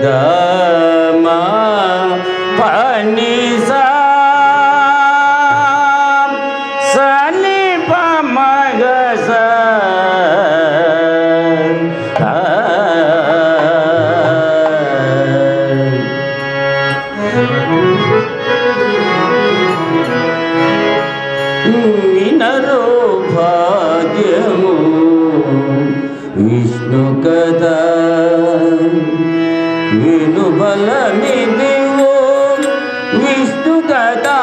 సగమా పని సా సని పమగ స ఆ. కదా విను బలమిదివో విష్ణుగత కదా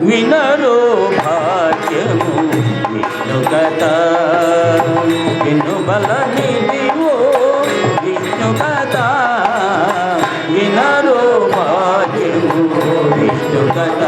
వినరో భాగ్యము విష్ణుగత కదా విను బలమిదివో విష్ణు వినరో భాగ్యము విష్ణుగత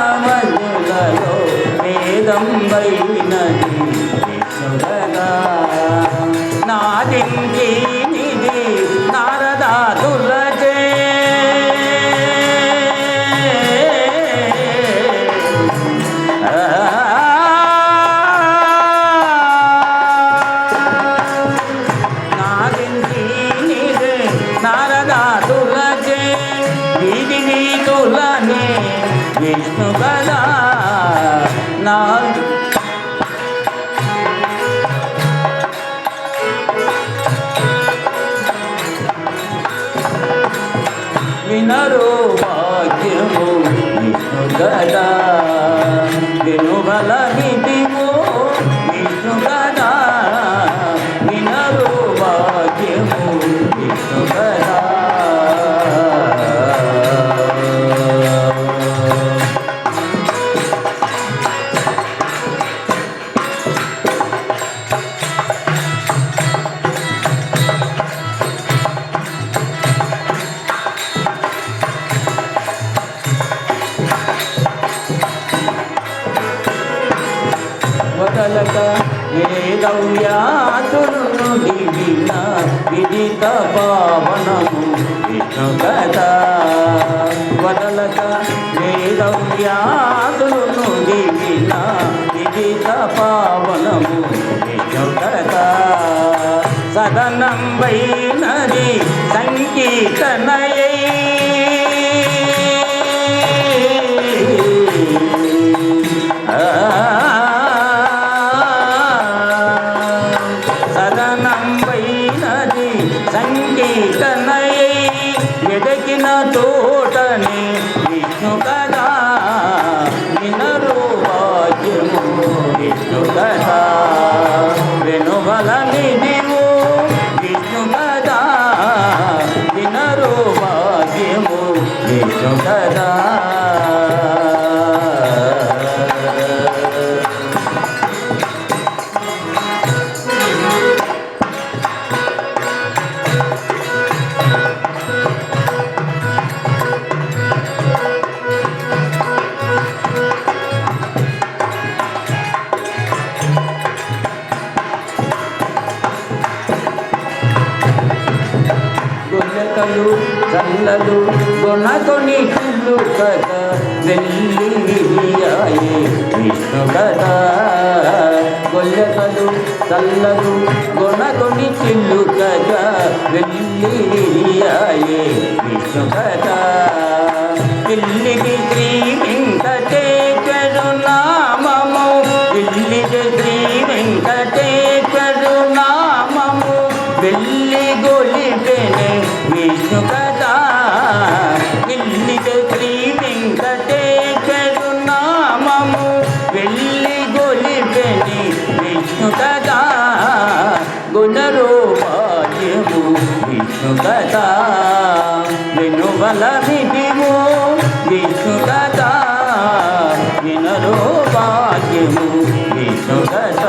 సంధ్యావిధులలో వేదం వైనది విష్ణు కదా నా వినరు భాగ్యము విష్ణు గదా విను వదలక వేదవ్యాసులను దివిన విదిత పావనము విష్ణు కదా వదలక వేదవ్యాసులను దివిన విదిత పావనము విష్ణు కదా సదనం వైనది సంకీర్తనయై సదనంబైనది సంగీతనై వెదకిన తోటని విష్ణు చల్లలు గొనకొని చుల్లు కదా వెళ్ళి విష్ణు కదా. గొల్లకలు చల్లలు గొనకొని చిల్లు కదా వెళ్ళి విష్ణు కదా. పిల్లికి శ్రీ వెంకటేశ్వరు గుణరో విష్ణు కదా వెనుబల విధిము విష్ణు కథ వినరో విష్ణు కథ